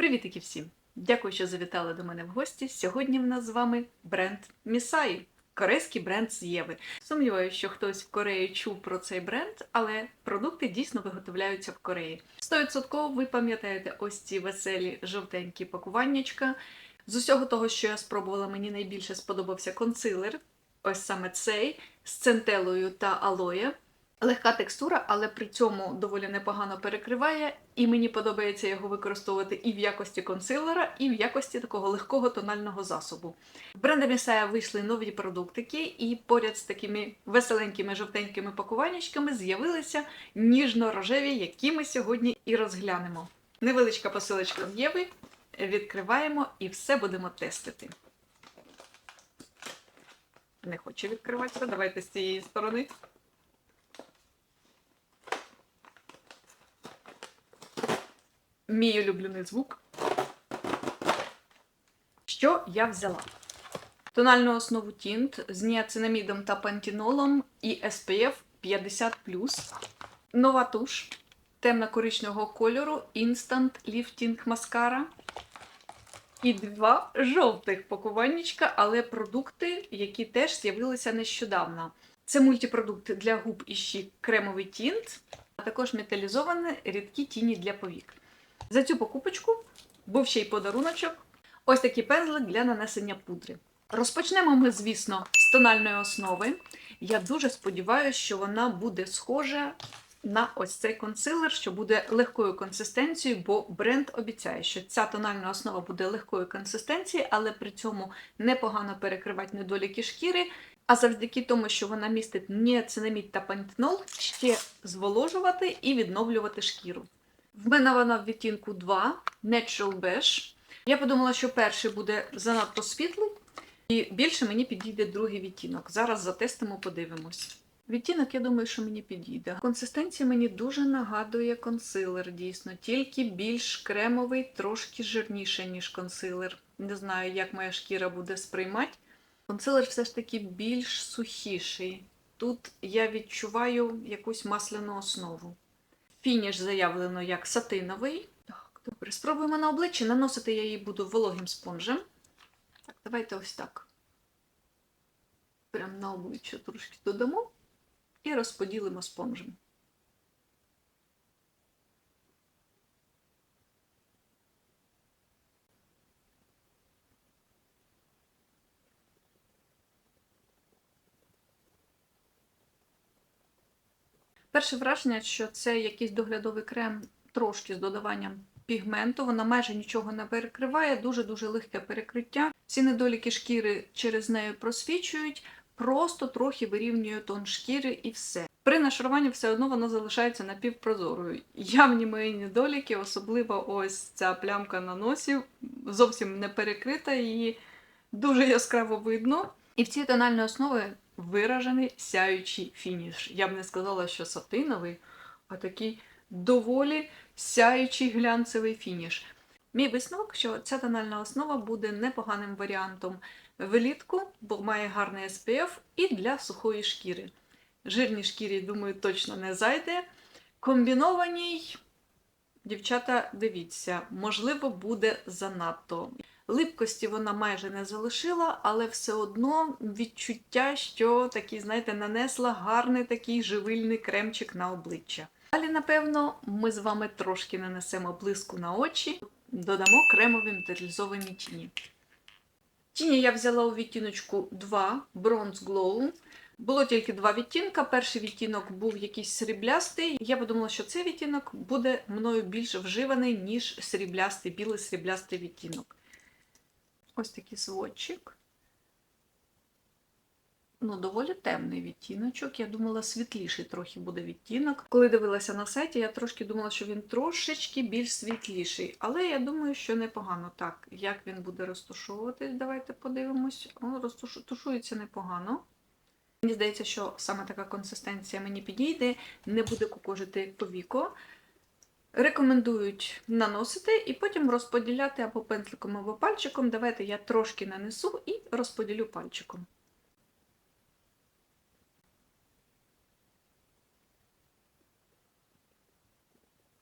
Привітики всім! Дякую, що завітали до мене в гості. Сьогодні в нас з вами бренд Місаї, корейський бренд з Єви. Сумніваюся, що хтось в Кореї чув про цей бренд, але продукти дійсно виготовляються в Кореї. 100% ви пам'ятаєте ось ці веселі жовтенькі пакуваннячка. З усього того, що я спробувала, мені найбільше сподобався консилер. Ось саме цей з центелою та алоє. Легка текстура, але при цьому доволі непогано перекриває, і мені подобається його використовувати і в якості консилера, і в якості такого легкого тонального засобу. В бренда Місая вийшли нові продуктики, і поряд з такими веселенькими жовтенькими пакуваннячками з'явилися ніжно-рожеві, які ми сьогодні і розглянемо. Невеличка посилочка в Єви. Відкриваємо і все будемо тестити. Не хоче відкриватися. Давайте з цієї сторони. Мій улюблений звук. Що я взяла? Тональну основу тінт з ніацинамідом та пантінолом і SPF 50. Нова туш темно-коричневого кольору Instant Lifting Mascara. І два жовтих пакуваннячка, але продукти, які теж з'явилися нещодавно. Це мультипродукт для губ і щік кремовий тінт, а також металізовані рідкі тіні для повік. За цю покупочку був ще й подаруночок. Ось такий пензлик для нанесення пудри. Розпочнемо ми, звісно, з тональної основи. Я дуже сподіваюся, що вона буде схожа на ось цей консилер, що буде легкою консистенцією, бо бренд обіцяє, що ця тональна основа буде легкої консистенції, але при цьому непогано перекривати недоліки шкіри. А завдяки тому, що вона містить ніацинамід та пантенол, ще зволожувати і відновлювати шкіру. В мене вона в відтінку 2 Natural Beige. Я подумала, що перший буде занадто світлий, і більше мені підійде другий відтінок. Зараз затестимо, подивимось. Відтінок, я думаю, що мені підійде. Консистенція мені дуже нагадує консилер, дійсно, тільки більш кремовий, трошки жирніше, ніж консилер. Не знаю, як моя шкіра буде сприймати. Консилер все ж таки більш сухіший. Тут я відчуваю якусь масляну основу. Фініш заявлено як сатиновий. Так, добре, спробуємо на обличчі. Наносити я її буду вологим спонжем. Так, давайте ось так. Прямо на обличчя трошки додамо і розподілимо спонжем. Перше враження, що це якийсь доглядовий крем трошки з додаванням пігменту. Вона майже нічого не перекриває, дуже-дуже легке перекриття. Всі недоліки шкіри через неї просвічують, просто трохи вирівнює тон шкіри і все. При нашаруванні все одно вона залишається напівпрозорою. Явні мої недоліки, особливо ось ця плямка на носі, зовсім не перекрита, її дуже яскраво видно. І в цій тональної основи виражений сяючий фініш. Я б не сказала, що сатиновий, а такий доволі сяючий глянцевий фініш. Мій висновок, що ця тональна основа буде непоганим варіантом влітку, бо має гарний SPF і для сухої шкіри. Жирній шкірі, думаю, точно не зайде. Комбінованій, дівчата, дивіться, можливо, буде занадто. Липкості вона майже не залишила, але все одно відчуття, що такий, знаєте, нанесла гарний такий живильний кремчик на обличчя. Далі, напевно, ми з вами трошки нанесемо блиску на очі, додамо кремові металізовані тіні. Тіні я взяла у відтіночку 2 Bronze Glow. Було тільки два відтінка. Перший відтінок був якийсь сріблястий. Я подумала, що цей відтінок буде мною більш вживаний, ніж сріблястий, білий сріблястий відтінок. Ось такий сводчик. Ну, доволі темний відтіночок. Я думала, світліший трохи буде відтінок. Коли дивилася на сайті, я трошки думала, що він трошечки більш світліший. Але я думаю, що непогано. Так, як він буде розташовуватись, давайте подивимось. О, розташується непогано. Мені здається, що саме така консистенція мені підійде, не буде кукожити повіко. Рекомендують наносити і потім розподіляти або пензликом, або пальчиком. Давайте я трошки нанесу і розподілю пальчиком.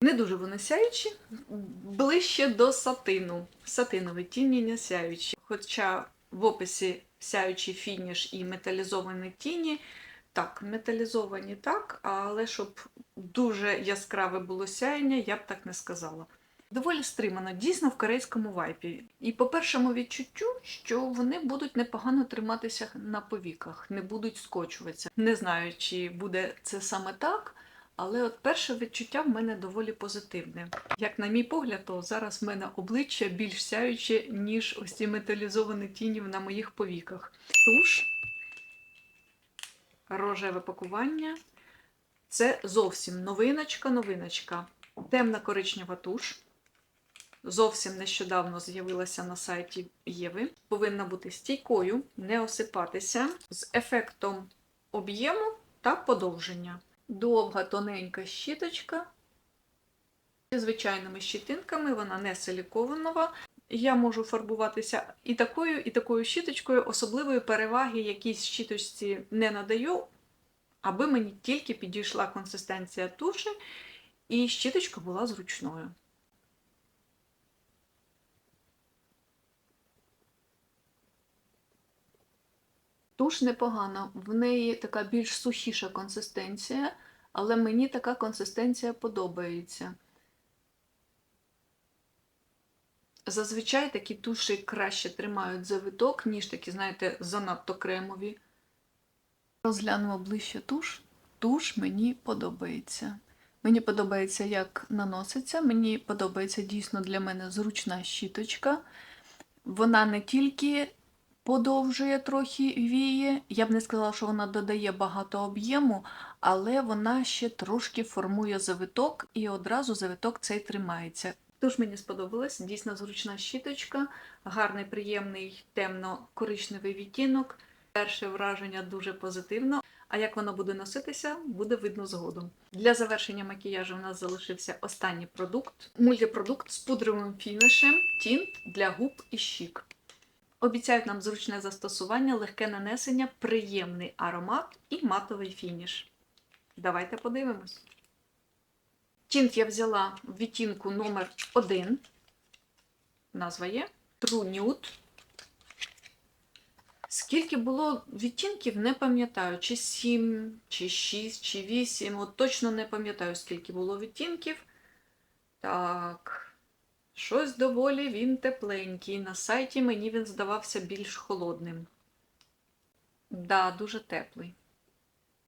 Не дуже вони сяючі, ближче до сатину. Сатинові тіні не сяючі. Хоча в описі сяючий фініш і металізовані тіні, так, металізовані так, але щоб дуже яскраве було сяєння, я б так не сказала. Доволі стримано, дійсно в корейському вайпі. І по першому відчуттю, що вони будуть непогано триматися на повіках, не будуть скочуватися. Не знаю, чи буде це саме так, але от перше відчуття в мене доволі позитивне. Як на мій погляд, то зараз в мене обличчя більш сяюче, ніж ось ці металізовані тіні на моїх повіках. Туш, рожеве пакування. Це зовсім новиночка, новиночка. Темна коричнева туш. Зовсім нещодавно з'явилася на сайті Єви. Повинна бути стійкою, не осипатися з ефектом об'єму та подовження. Довга тоненька щіточка. Зі звичайними щітинками, вона не силікованова. Я можу фарбуватися і такою, і такою щіточкою. Особливої переваги якійсь щіточці не надаю, аби мені тільки підійшла консистенція туші, і щіточка була зручною. Туш непогана, в неї така більш сухіша консистенція, але мені така консистенція подобається. Зазвичай такі туші краще тримають завиток, ніж такі, знаєте, занадто кремові. Розглянемо ближче туш. Туш мені подобається. Мені подобається, як наноситься. Мені подобається дійсно для мене зручна щіточка. Вона не тільки подовжує трохи віє. Я б не сказала, що вона додає багато об'єму, але вона ще трошки формує завиток, і одразу завиток цей тримається. Тож мені сподобалось, дійсно зручна щіточка, гарний, приємний темно-коричневий відтінок. Перше враження дуже позитивно. А як воно буде носитися, буде видно згодом. Для завершення макіяжу у нас залишився останній продукт мультипродукт з пудровим фінішем тінт для губ і щік. Обіцяють нам зручне застосування, легке нанесення, приємний аромат і матовий фініш. Давайте подивимось. Тінт я взяла в відтінку номер 1 Назва є True Nude. Скільки було відтінків, не пам'ятаю, чи 7, чи 6, чи 8. От точно не пам'ятаю, скільки було відтінків. Так. Щось доволі він тепленький. На сайті мені він здавався більш холодним. Да, дуже теплий.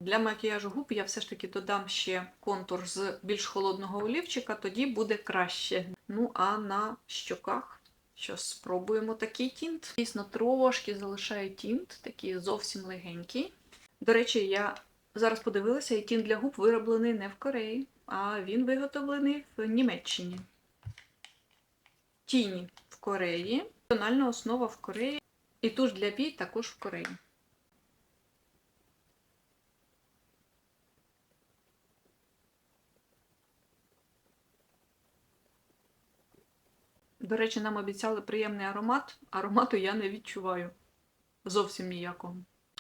Для макіяжу губ я все ж таки додам ще контур з більш холодного олівчика, тоді буде краще. Ну, а на щоках що спробуємо такий тінт. Дійсно, трошки залишаю тінт, такий зовсім легенький. До речі, я зараз подивилася, і тінт для губ вироблений не в Кореї, а він виготовлений в Німеччині. Тіні в Кореї, тональна основа в Кореї, і туш для бій також в Кореї. До речі, нам обіцяли приємний аромат. Аромату я не відчуваю. Зовсім ніякого.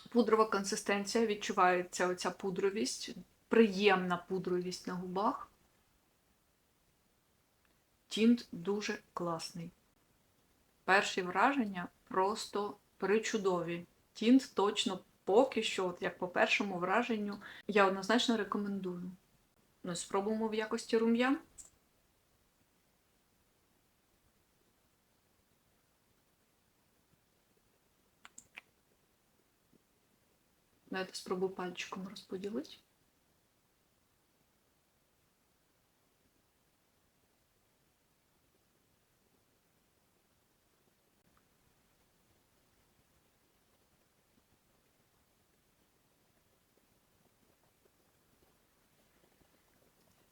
Пудрова консистенція, відчувається оця пудровість, приємна пудровість на губах. Тінт дуже класний. Перші враження просто причудові. Тінт точно поки що, от як по першому враженню, я однозначно рекомендую. Ну, спробуємо в якості рум'ян. Давайте спробую пальчиком розподілити.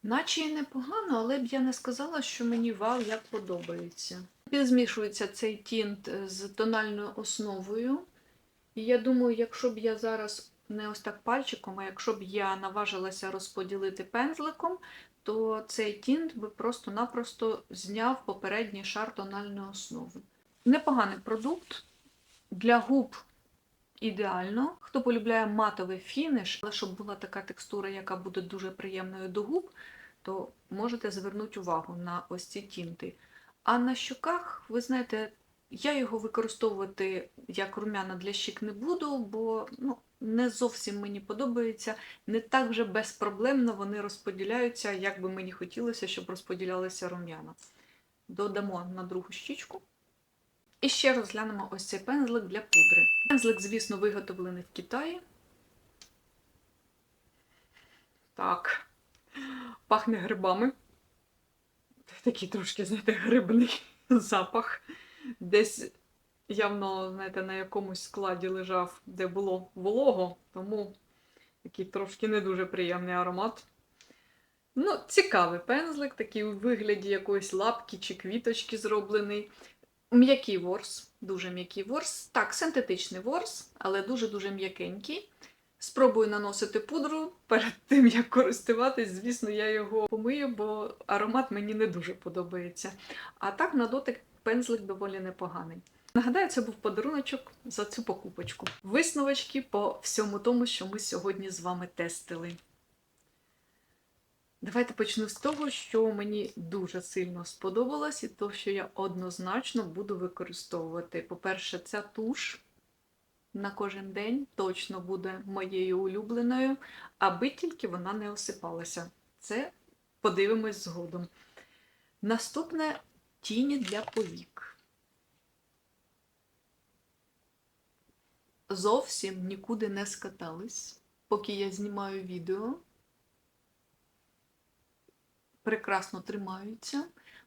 Наче і непогано, але б я не сказала, що мені вау як подобається. Змішується цей тінт з тональною основою. І я думаю, якщо б я зараз не ось так пальчиком, а якщо б я наважилася розподілити пензликом, то цей тінт би просто-напросто зняв попередній шар тональної основи. Непоганий продукт для губ ідеально. Хто полюбляє матовий фініш, але щоб була така текстура, яка буде дуже приємною до губ, то можете звернути увагу на ось ці тінти. А на щоках, ви знаєте, я його використовувати як румяна для щік не буду, бо ну, не зовсім мені подобається. Не так вже безпроблемно вони розподіляються, як би мені хотілося, щоб розподілялися рум'яна. Додамо на другу щічку. І ще розглянемо ось цей пензлик для пудри. Пензлик, звісно, виготовлений в Китаї. Так, пахне грибами. Такий трошки, знаєте, грибний запах. Десь явно, знаєте, на якомусь складі лежав, де було волого, тому такий трошки не дуже приємний аромат. Ну, цікавий пензлик, такий у вигляді якоїсь лапки чи квіточки зроблений. М'який ворс, дуже м'який ворс. Так, синтетичний ворс, але дуже-дуже м'якенький. Спробую наносити пудру перед тим, як користуватись. Звісно, я його помию, бо аромат мені не дуже подобається. А так, на дотик пензлик доволі непоганий. Нагадаю, це був подаруночок за цю покупочку. Висновочки по всьому тому, що ми сьогодні з вами тестили. Давайте почну з того, що мені дуже сильно сподобалось, і то, що я однозначно буду використовувати. По-перше, ця туш на кожен день точно буде моєю улюбленою, аби тільки вона не осипалася. Це подивимось згодом. Наступне тіні для повік. Зовсім нікуди не скатались, поки я знімаю відео. Прекрасно тримаються.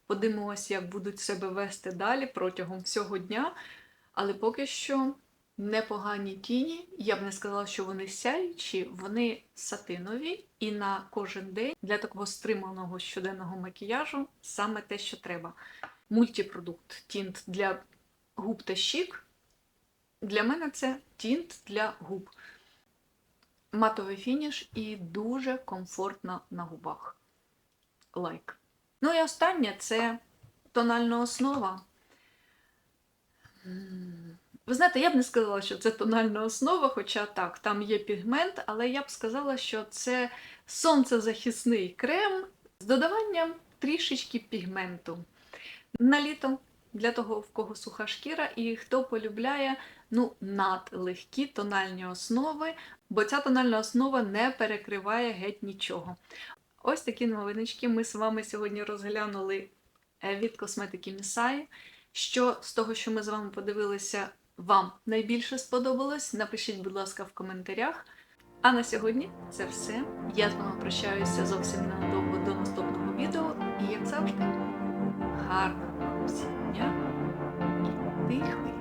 Подивимося, як будуть себе вести далі протягом всього дня. Але поки що непогані тіні. Я б не сказала, що вони сяючі, вони сатинові, і на кожен день для такого стриманого щоденного макіяжу саме те, що треба. Мультипродукт тінт для губ та щік. Для мене це тінт для губ. Матовий фініш і дуже комфортно на губах. Лайк. Ну і останнє це тональна основа. Ви знаєте, я б не сказала, що це тональна основа, хоча так, там є пігмент, але я б сказала, що це сонцезахисний крем з додаванням трішечки пігменту. На літо для того, в кого суха шкіра, і хто полюбляє ну, надлегкі тональні основи, бо ця тональна основа не перекриває геть нічого. Ось такі новиночки ми з вами сьогодні розглянули від косметики Місай. Що з того, що ми з вами подивилися, вам найбільше сподобалось, напишіть, будь ласка, в коментарях. А на сьогодні це все. Я з вами прощаюся зовсім ненадовго до наступного відео. І, як завжди, гарного всім дня і тихої.